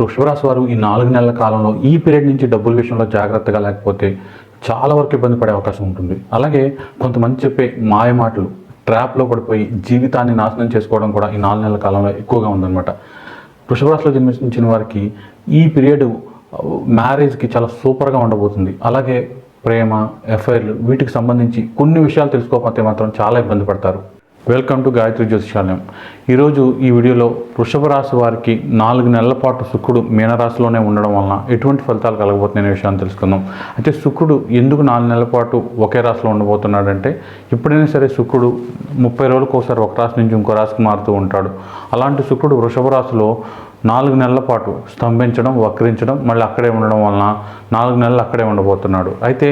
వృషభరాశి వారు ఈ నాలుగు నెలల కాలంలో ఈ పీరియడ్ నుంచి డబ్బుల విషయంలో జాగ్రత్తగా లేకపోతే చాలా వరకు ఇబ్బంది పడే అవకాశం ఉంటుంది. అలాగే కొంతమంది చెప్పే మాయ మాటలు ట్రాప్లో పడిపోయి జీవితాన్ని నాశనం చేసుకోవడం కూడా ఈ నాలుగు నెలల కాలంలో ఎక్కువగా ఉందన్నమాట. వృషభరాశిలో జన్మించిన వారికి ఈ పీరియడ్ మ్యారేజ్కి చాలా సూపర్గా ఉండబోతుంది. అలాగే ప్రేమ ఎఫ్ఐఆర్లు వీటికి సంబంధించి కొన్ని విషయాలు తెలుసుకోకపోతే మాత్రం చాలా ఇబ్బంది పడతారు. Welcome to Gayatri Jyotishalayam. ఈరోజు ఈ వీడియోలో వృషభ రాశి వారికి నాలుగు నెలల పాటు శుక్రుడు మీనరాశిలోనే ఉండడం వలన ఎటువంటి ఫలితాలు కలగబోతున్నాయనే విషయాన్ని తెలుసుకుందాం. అయితే శుక్రుడు ఎందుకు నాలుగు నెలల పాటు ఒకే రాశిలో ఉండబోతున్నాడంటే ఎప్పుడైనా సరే శుక్రుడు ముప్పై రోజులకు ఒకసారి ఒక రాశి నుంచి ఇంకో రాశికి మారుతూ ఉంటాడు. అలాంటి శుక్రుడు వృషభ రాశిలో నాలుగు నెలల పాటు స్తంభించడం వక్రించడం మళ్ళీ అక్కడే ఉండడం వలన నాలుగు నెలలు అక్కడే ఉండబోతున్నాడు. అయితే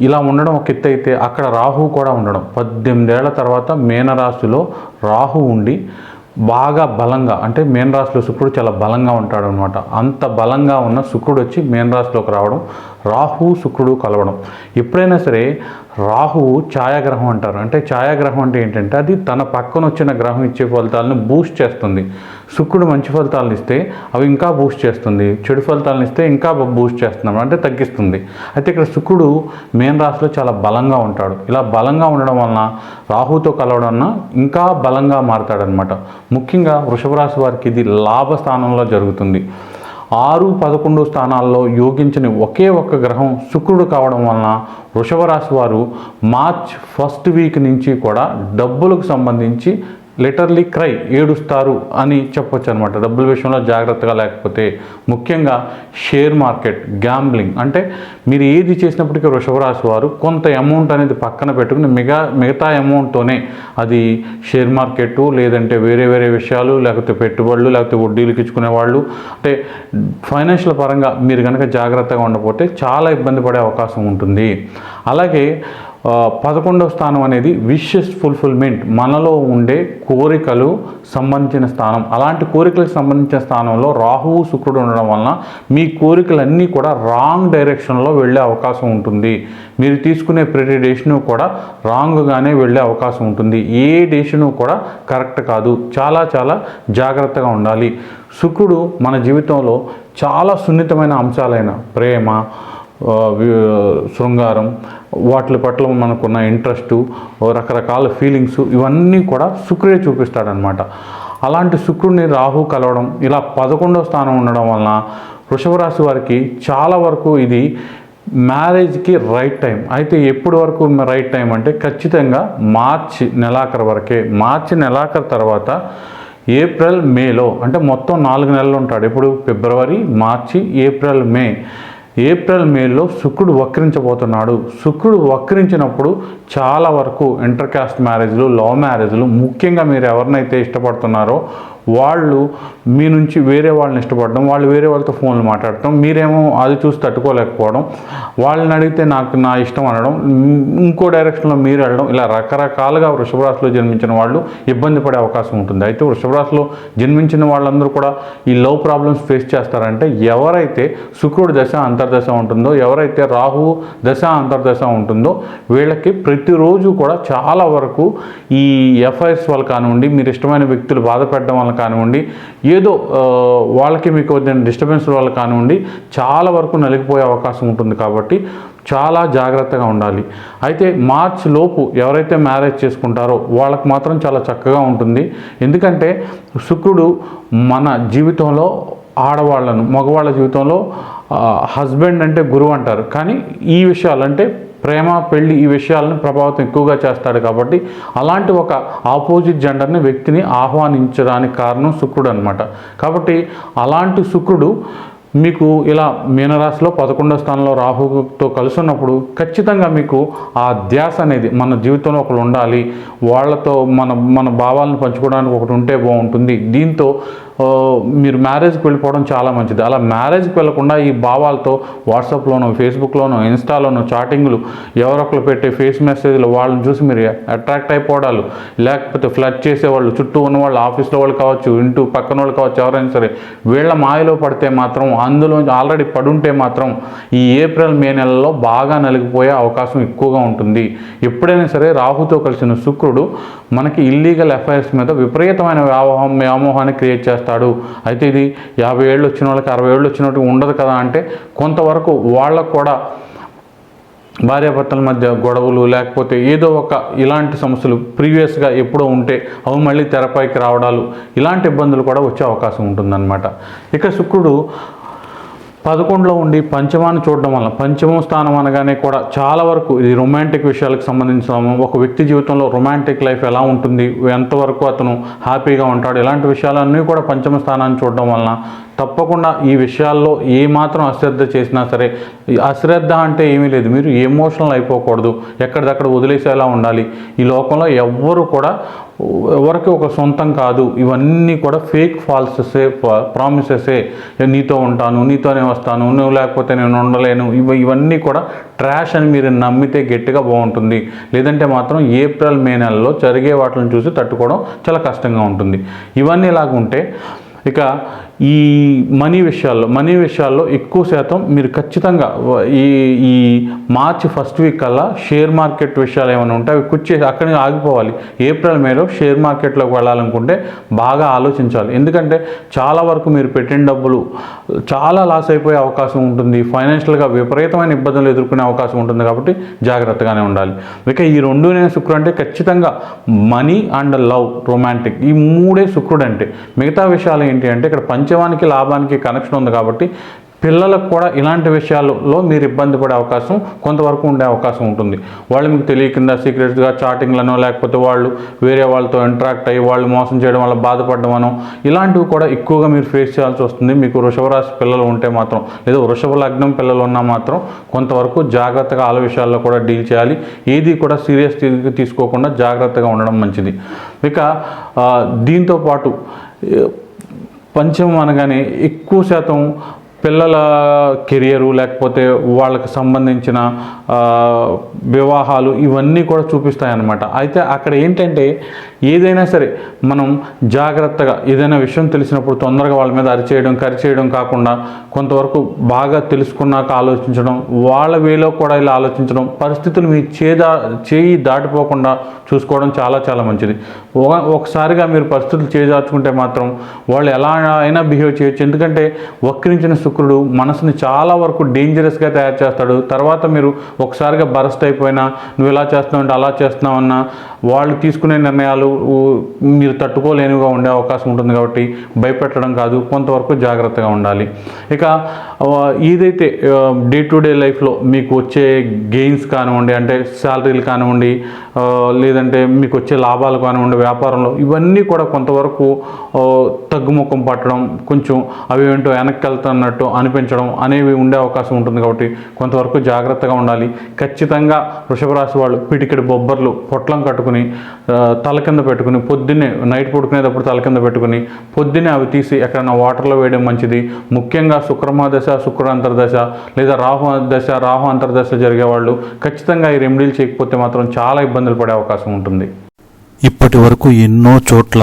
ఇలా ఉండడం ఒక ఎత్తు అయితే అక్కడ రాహు కూడా ఉండడం. పద్దెనిమిదేళ్ళ తర్వాత మేనరాశిలో రాహు ఉండి బాగా బలంగా అంటే మేనరాశిలో శుక్రుడు చాలా బలంగా ఉంటాడు అనమాట అంత బలంగా ఉన్న శుక్రుడు వచ్చి మేనరాశిలోకి రావడం రాహు శుక్రుడు కలవడం. ఎప్పుడైనా సరే రాహువు ఛాయాగ్రహం అంటారు. అంటే ఛాయాగ్రహం అంటే ఏంటంటే అది తన పక్కన వచ్చిన గ్రహం ఇచ్చే ఫలితాలను బూస్ట్ చేస్తుంది. శుక్రుడు మంచి ఫలితాలను ఇస్తే అవి ఇంకా బూస్ట్ చేస్తుంది. చెడు ఫలితాలను ఇస్తే ఇంకా బూస్ట్ చేస్తున్నాం అంటే తగ్గిస్తుంది. అయితే ఇక్కడ శుక్రుడు మేన్ రాశిలో చాలా బలంగా ఉంటాడు. ఇలా బలంగా ఉండడం వలన రాహుతో కలవడం వలన ఇంకా బలంగా మారతాడనమాట ముఖ్యంగా వృషభ రాశి వారికి ఇది లాభ స్థానంలో జరుగుతుంది. ఆరు పదకొండు స్థానాల్లో యోగించని ఒకే ఒక్క గ్రహం శుక్రుడు కావడం వలన వృషభ రాశి వారు మార్చ్ ఫస్ట్ వీక్ నుంచి కూడా డబ్బులకు సంబంధించి లిటర్లీ క్రై ఏడుస్తారు అని చెప్పొచ్చు అనమాట డబ్బుల విషయంలో జాగ్రత్తగా లేకపోతే ముఖ్యంగా షేర్ మార్కెట్ గ్యాంబ్లింగ్ అంటే మీరు ఏది చేసినప్పటికీ వృషభరాశి వారు కొంత అమౌంట్ అనేది పక్కన పెట్టుకుని మిగతా మిగతా అమౌంట్తోనే అది షేర్ మార్కెట్ లేదంటే వేరే వేరే విషయాలు లేకపోతే పెట్టుబడులు లేకపోతే వడ్డీలకు ఇచ్చుకునే వాళ్ళు అంటే ఫైనాన్షియల్ పరంగా మీరు కనుక జాగ్రత్తగా ఉండకపోతే చాలా ఇబ్బంది పడే అవకాశం ఉంటుంది. అలాగే పదకొండవ స్థానం అనేది విషెస్ ఫుల్ఫిల్మెంట్ మనలో ఉండే కోరికలు సంబంధించిన స్థానం. అలాంటి కోరికలకు సంబంధించిన స్థానంలో రాహువు శుక్రుడు ఉండడం వలన మీ కోరికలన్నీ కూడా రాంగ్ డైరెక్షన్లో వెళ్ళే అవకాశం ఉంటుంది. మీరు తీసుకునే ప్రతి డెసిషను కూడా రాంగ్గానే వెళ్ళే అవకాశం ఉంటుంది. ఏ డెసిషను కూడా కరెక్ట్ కాదు. చాలా చాలా జాగ్రత్తగా ఉండాలి. శుక్రుడు మన జీవితంలో చాలా సున్నితమైన అంశాలైన ప్రేమ శృంగారం వాటి పట్ల మనకున్న ఇంట్రెస్టు రకరకాల ఫీలింగ్స్ ఇవన్నీ కూడా శుక్రుడే చూపిస్తాడనమాట. అలాంటి శుక్రుడిని రాహు కలవడం ఇలా పదకొండో స్థానం ఉండడం వలన వృషభ రాశి వారికి చాలా వరకు ఇది మ్యారేజ్కి రైట్ టైం. అయితే ఎప్పటి వరకు రైట్ టైం అంటే ఖచ్చితంగా మార్చి నెలాఖరు వరకే. మార్చి నెలాఖరు తర్వాత ఏప్రిల్ మేలో అంటే మొత్తం నాలుగు నెలలు ఉంటాడు. ఇప్పుడు ఫిబ్రవరి మార్చి ఏప్రిల్ మే. ఏప్రిల్ మేలో శుక్రుడు వక్రించబోతున్నాడు. శుక్రుడు వక్రించినప్పుడు చాలా వరకు ఇంటర్కాస్ట్ మ్యారేజ్లు లవ్ మ్యారేజ్లు ముఖ్యంగా మీరు ఎవరినైతే ఇష్టపడుతున్నారో వాళ్ళు మీ నుంచి వేరే వాళ్ళని ఇష్టపడడం వాళ్ళు వేరే వాళ్ళతో ఫోన్లు మాట్లాడటం మీరేమో అది చూసి తట్టుకోలేకపోవడం వాళ్ళని అడిగితే నాకు నా ఇష్టం అనడం ఇంకో డైరెక్షన్లో మీరు వెళ్ళడం ఇలా రకరకాలుగా వృషభ రాశిలో జన్మించిన వాళ్ళు ఇబ్బంది పడే అవకాశం ఉంటుంది. అయితే వృషభ రాశిలో జన్మించిన వాళ్ళందరూ కూడా ఈ లవ్ ప్రాబ్లమ్స్ ఫేస్ చేస్తారంటే ఎవరైతే శుక్రుడు దశ అంతర్దశ ఉంటుందో ఎవరైతే రాహువు దశ అంతర్దశ ఉంటుందో వీళ్ళకి ప్రతిరోజు కూడా చాలా వరకు ఈ ఎఫ్ఐఆర్స్ వల్ల కానివ్వండి మీరు ఇష్టమైన వ్యక్తులు బాధపెట్టడం వల్ల కానివ్వండి ఏదో వాళ్ళకి మీకు వచ్చిన డిస్టర్బెన్స్ వల్ల కానివ్వండి చాలా వరకు నలిగిపోయే అవకాశం ఉంటుంది కాబట్టి చాలా జాగ్రత్తగా ఉండాలి. అయితే మార్చ్ లోపు ఎవరైతే మ్యారేజ్ చేసుకుంటారో వాళ్ళకి మాత్రం చాలా చక్కగా ఉంటుంది. ఎందుకంటే శుక్రుడు మన జీవితంలో ఆడవాళ్ళను మగవాళ్ళ జీవితంలో హస్బెండ్ అంటే గురువు అంటారు. కానీ ఈ విషయాలు అంటే ప్రేమ పెళ్ళి ఈ విషయాలను ప్రభావితం ఎక్కువగా చేస్తాడు కాబట్టి అలాంటి ఒక ఆపోజిట్ జెండర్ని వ్యక్తిని ఆహ్వానించడానికి కారణం శుక్రుడు అనమాట కాబట్టి అలాంటి శుక్రుడు మీకు ఇలా మీనరాశిలో పదకొండో స్థానంలో రాహుతో కలిసి ఉన్నప్పుడు ఖచ్చితంగా మీకు ఆ ధ్యాస అనేది మన జీవితంలో ఒకరు ఉండాలి. వాళ్ళతో మన మన భావాలను పంచుకోవడానికి ఒకటి ఉంటే బాగుంటుంది. దీంతో మీరు మ్యారేజ్కి వెళ్ళిపోవడం చాలా మంచిది. అలా మ్యారేజ్కి వెళ్ళకుండా ఈ భావాలతో వాట్సాప్లోనో ఫేస్బుక్లోనో ఇన్స్టాలోనో చాటింగ్లు ఎవరొకరు పెట్టే ఫేస్ మెసేజ్లు వాళ్ళని చూసి మీరు అట్రాక్ట్ అయిపోవడాలు. లేకపోతే ఫ్లడ్ చేసేవాళ్ళు చుట్టూ ఉన్న వాళ్ళు ఆఫీస్లో వాళ్ళు కావచ్చు ఇంటూ పక్కన వాళ్ళు కావచ్చు ఎవరైనా సరే వీళ్ళ మాయలో పడితే మాత్రం అందులో ఆల్రెడీ పడుంటే మాత్రం ఈ ఏప్రిల్ మే నెలలో బాగా నలిగిపోయే అవకాశం ఎక్కువగా ఉంటుంది. ఎప్పుడైనా సరే రాహుతో కలిసిన శుక్రుడు మనకి ఇల్లీగల్ ఎఫ్ఐఆర్స్ మీద విపరీతమైన వ్యామోహం వ్యామోహాన్ని క్రియేట్ చేస్తారు చేస్తాడు. అయితే ఇది యాభై ఏళ్ళు వచ్చిన వాళ్ళకి అరవై ఏళ్ళు వచ్చినట్టు ఉండదు కదా అంటే కొంతవరకు వాళ్ళకు కూడా భార్యాభర్తల మధ్య గొడవలు లేకపోతే ఏదో ఒక ఇలాంటి సమస్యలు ప్రీవియస్గా ఎప్పుడో ఉంటే అవి మళ్ళీ తెరపైకి రావడాలు ఇలాంటి ఇబ్బందులు కూడా వచ్చే అవకాశం ఉంటుందన్నమాట. ఇక శుక్రుడు పదకొండులో ఉండి పంచమాన్ని చూడడం వల్ల పంచమం స్థానం అనగానే కూడా చాలా వరకు ఇది రొమాంటిక్ విషయాలకు సంబంధించిన ఒక వ్యక్తి జీవితంలో రొమాంటిక్ లైఫ్ ఎలా ఉంటుంది ఎంతవరకు అతను హ్యాపీగా ఉంటాడు ఇలాంటి విషయాలన్నీ కూడా పంచమ స్థానాన్ని చూడడం వలన తప్పకుండా ఈ విషయాల్లో ఏ మాత్రం అశ్రద్ధ చేసినా సరే అశ్రద్ధ అంటే ఏమీ లేదు. మీరు ఎమోషనల్ అయిపోకూడదు. ఎక్కడిదక్కడ వదిలేసేలా ఉండాలి. ఈ లోకంలో ఎవ్వరు కూడా ఎవరికి ఒక సొంతం కాదు. ఇవన్నీ కూడా ఫేక్ ఫాల్సెసే ప్రామిసెసే నీతో ఉంటాను నీతోనే వస్తాను నువ్వు లేకపోతే నేను ఉండలేను. ఇవి ఇవన్నీ కూడా ట్రాష్ అని మీరు నమ్మితే గట్టిగా బాగుంటుంది. లేదంటే మాత్రం ఏప్రిల్ మే నెలలో జరిగే వాటిని చూసి తట్టుకోవడం చాలా కష్టంగా ఉంటుంది. ఇవన్నీ ఇలాగుంటే ఇక ఈ మనీ విషయాల్లో మనీ విషయాల్లో ఎక్కువ శాతం మీరు ఖచ్చితంగా ఈ ఈ మార్చి ఫస్ట్ వీక్ కల్లా షేర్ మార్కెట్ విషయాలు ఏమైనా ఉంటే అవి కూర్చేసి అక్కడికి ఆగిపోవాలి. ఏప్రిల్ మేలో షేర్ మార్కెట్లోకి వెళ్ళాలనుకుంటే బాగా ఆలోచించాలి. ఎందుకంటే చాలా వరకు మీరు పెట్టిన డబ్బులు చాలా లాస్ అయిపోయే అవకాశం ఉంటుంది. ఫైనాన్షియల్గా విపరీతమైన ఇబ్బందులు ఎదుర్కొనే అవకాశం ఉంటుంది కాబట్టి జాగ్రత్తగానే ఉండాలి. ఇక ఈ రెండు నేను శుక్రుడు అంటే ఖచ్చితంగా మనీ అండ్ లవ్ రొమాంటిక్. ఈ మూడే శుక్రుడు అంటే మిగతా విషయాలు ఏంటి అంటే ఇక్కడ పంచమానికి లాభానికి కనెక్షన్ ఉంది కాబట్టి పిల్లలకు కూడా ఇలాంటి విషయాల్లో మీరు ఇబ్బంది పడే అవకాశం కొంతవరకు ఉండే అవకాశం ఉంటుంది. వాళ్ళు మీకు తెలియకుండా సీక్రెట్గా చాటింగ్లను లేకపోతే వాళ్ళు వేరే వాళ్ళతో ఇంటరాక్ట్ అయ్యి వాళ్ళు మోసం చేయడం వల్ల బాధపడమనో ఇలాంటివి కూడా ఎక్కువగా మీరు ఫేస్ చేయాల్సి వస్తుంది. మీకు వృషభరాశి పిల్లలు ఉంటే మాత్రం లేదా వృషభ లగ్నం పిల్లలు ఉన్నా మాత్రం కొంతవరకు జాగ్రత్తగా ఆల విషయాల్లో కూడా డీల్ చేయాలి. ఏది కూడా సీరియస్ తీసుకోకుండా జాగ్రత్తగా ఉండడం మంచిది. ఇక దీంతో పాటు పంచమం అనగానే ఎక్కువ శాతం పిల్లల కెరియరు లేకపోతే వాళ్ళకి సంబంధించిన వివాహాలు ఇవన్నీ కూడా చూపిస్తాయి అన్నమాట అయితే అక్కడ ఏంటంటే ఏదైనా సరే మనం జాగ్రత్తగా ఏదైనా విషయం తెలిసినప్పుడు తొందరగా వాళ్ళ మీద అరిచేయడం కరిచేయడం కాకుండా కొంతవరకు బాగా తెలుసుకున్నాక ఆలోచించడం వాళ్ళ వేలో కూడా ఇలా ఆలోచించడం పరిస్థితులు మీ చేదా చేయి దాటిపోకుండా చూసుకోవడం చాలా చాలా మంచిది. ఒకసారిగా మీరు పరిస్థితులు చేజార్చుకుంటే మాత్రం వాళ్ళు ఎలా అయినా బిహేవ్ చేయొచ్చు. ఎందుకంటే వక్రించిన శుక్రుడు మనసుని చాలా వరకు డేంజరస్గా తయారు చేస్తాడు. తర్వాత మీరు ఒకసారిగా బరస్ట్ అయిపోయినా నువ్వు ఇలా చేస్తున్నావు అంటే అలా చేస్తున్నావు అన్నా వాళ్ళు తీసుకునే నిర్ణయాలు మీరు తట్టుకోలేనిగా ఉండే అవకాశం ఉంటుంది కాబట్టి భయపెట్టడం కాదు కొంతవరకు జాగ్రత్తగా ఉండాలి. ఇక ఏదైతే డే టు డే లైఫ్లో మీకు వచ్చే గెయిన్స్ కానివ్వండి అంటే శాలరీలు కానివ్వండి లేదంటే మీకు వచ్చే లాభాలు కానివ్వండి వ్యాపారంలో ఇవన్నీ కూడా కొంతవరకు తగ్గుముఖం పట్టడం కొంచెం అవి ఏంటో వెనక్కి వెళ్తున్నట్టు అనిపించడం అనేవి ఉండే అవకాశం ఉంటుంది కాబట్టి కొంతవరకు జాగ్రత్తగా ఉండాలి. ఖచ్చితంగా వృషభ రాశి వాళ్ళు పిటికెడు బొబ్బర్లు పొట్లం కట్టుకుని తల కింద పెట్టుకుని పొద్దున్నే నైట్ పడుకునేటప్పుడు తల కింద పెట్టుకుని పొద్దున్నే అవి తీసి ఎక్కడైనా వాటర్లో వేయడం మంచిది. ముఖ్యంగా శుక్రమ దశ శుక్ర అంతర్దశ లేదా రాహు దశ రాహు అంతర్దశ జరిగే వాళ్ళు ఖచ్చితంగా ఈ రెమెడీలు చేయకపోతే మాత్రం చాలా ఇబ్బందులు పడే అవకాశం ఉంటుంది. ఇప్పటి వరకు ఎన్నో చోట్ల